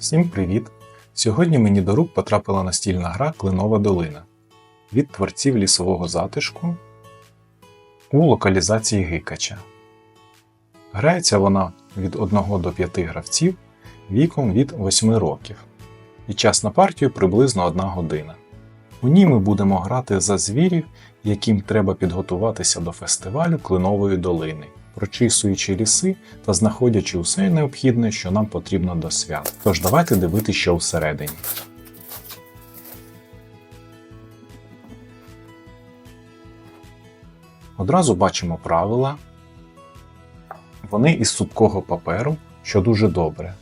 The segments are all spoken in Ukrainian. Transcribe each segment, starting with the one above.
Всім привіт! Сьогодні мені до рук потрапила настільна гра Клинова долина від творців лісового затишку у локалізації Гикача. Грається вона від 1 до 5 гравців віком від 8 років, і час на партію приблизно 1 година. У ній ми будемо грати за звірів, яким треба підготуватися до фестивалю Клинової долини, прочісуючи ліси та знаходячи усе необхідне, що нам потрібно до свят. Тож давайте дивитися, що всередині. Одразу бачимо правила. Вони із супкого паперу, що дуже добре.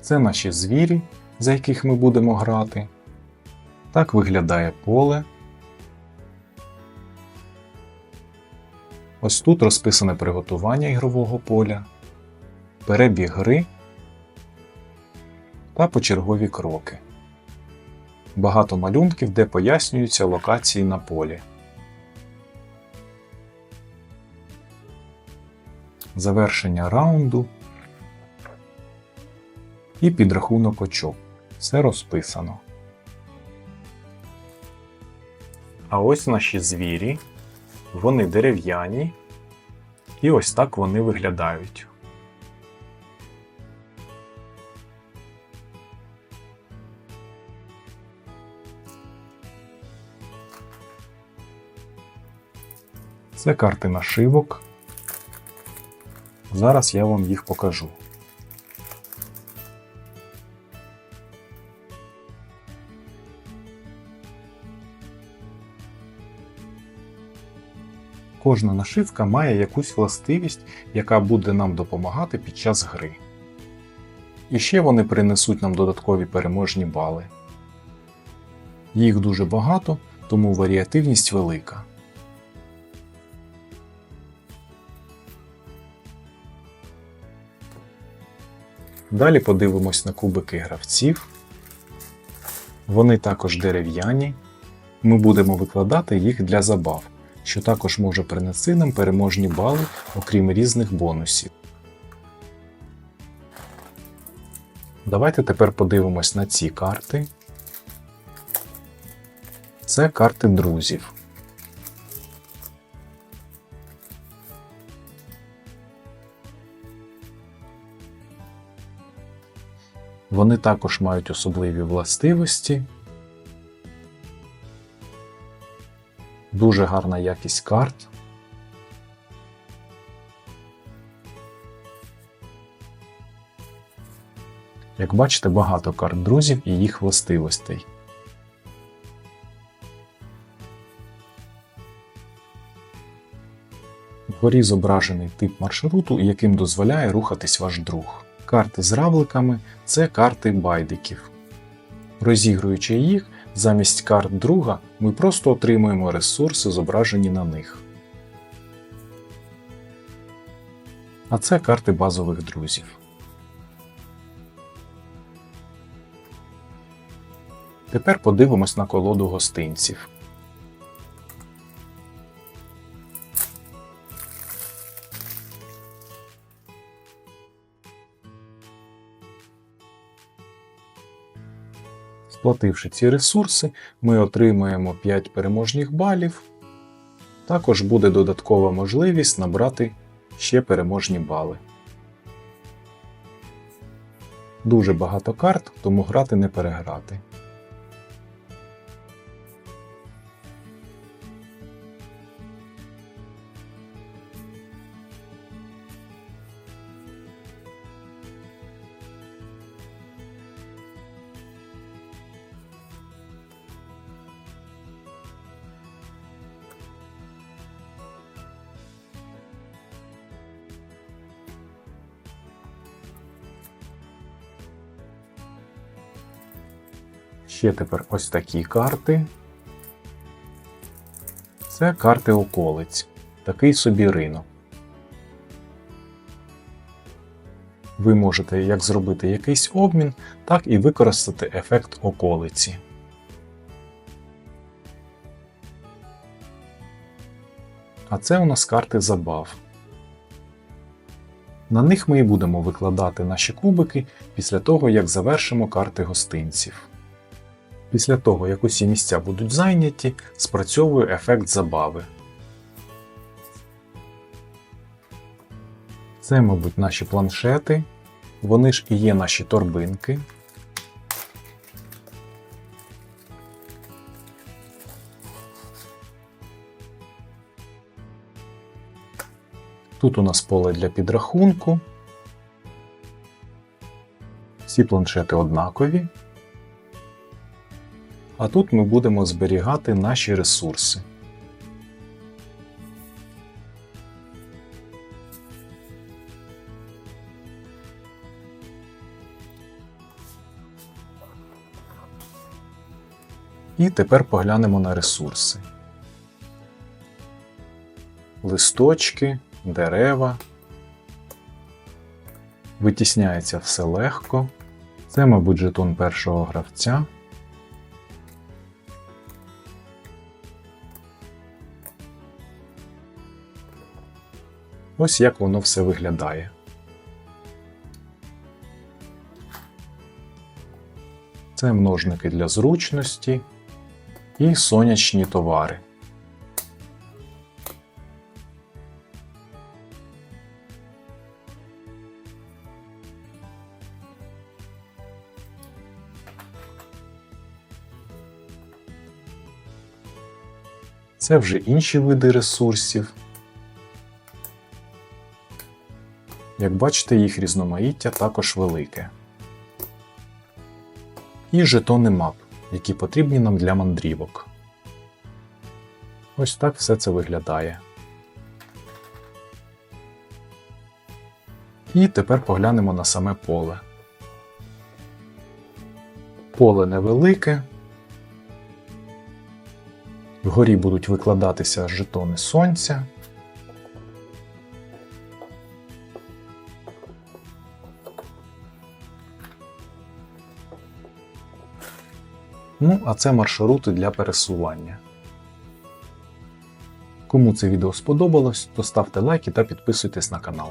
Це наші звірі, за яких ми будемо грати. Так виглядає поле. Ось тут розписане приготування ігрового поля, перебіг гри та почергові кроки. Багато малюнків, де пояснюються локації на полі. Завершення раунду і підрахунок очок. Все розписано. А ось наші звірі. Вони дерев'яні. І ось так вони виглядають. Це карти нашивок. Зараз я вам їх покажу. Кожна нашивка має якусь властивість, яка буде нам допомагати під час гри. І ще вони принесуть нам додаткові переможні бали. Їх дуже багато, тому варіативність велика. Далі подивимось на кубики гравців. Вони також дерев'яні. Ми будемо викладати їх для забав, що також може принести нам переможні бали, окрім різних бонусів. Давайте тепер подивимось на ці карти. Це карти друзів. Вони також мають особливі властивості. Дуже гарна якість карт. Як бачите, багато карт друзів і їх властивостей. Вгорі зображений тип маршруту, яким дозволяє рухатись ваш друг. Карти з равликами це карти байдиків. Розігруючи їх, замість карт друга ми просто отримуємо ресурси, зображені на них. А це карти базових друзів. Тепер подивимось на колоду гостинців. Сплативши ці ресурси, ми отримаємо 5 переможних балів. Також буде додаткова можливість набрати ще переможні бали. Дуже багато карт, тому грати не переграти. Ще тепер ось такі карти. Це карти околиць. Такий собі ринок. Ви можете як зробити якийсь обмін, так і використати ефект околиці. А це у нас карти забав. На них ми і будемо викладати наші кубики після того, як завершимо карти гостинців. Після того, як усі місця будуть зайняті, спрацьовує ефект забави. Це, мабуть, наші планшети. Вони ж і є наші торбинки. Тут у нас поле для підрахунку. Всі планшети однакові. А тут ми будемо зберігати наші ресурси. І тепер поглянемо на ресурси. Листочки, дерева. Витісняється все легко. Це, мабуть, жетон першого гравця. Ось як воно все виглядає. Це множники для зручності і сонячні товари. Це вже інші види ресурсів. Як бачите, їх різноманіття також велике. І жетони мап, які потрібні нам для мандрівок. Ось так все це виглядає. І тепер поглянемо на саме поле. Поле невелике. Вгорі будуть викладатися жетони сонця. Ну, а це маршрути для пересування. Кому це відео сподобалось, то ставте лайки та підписуйтесь на канал.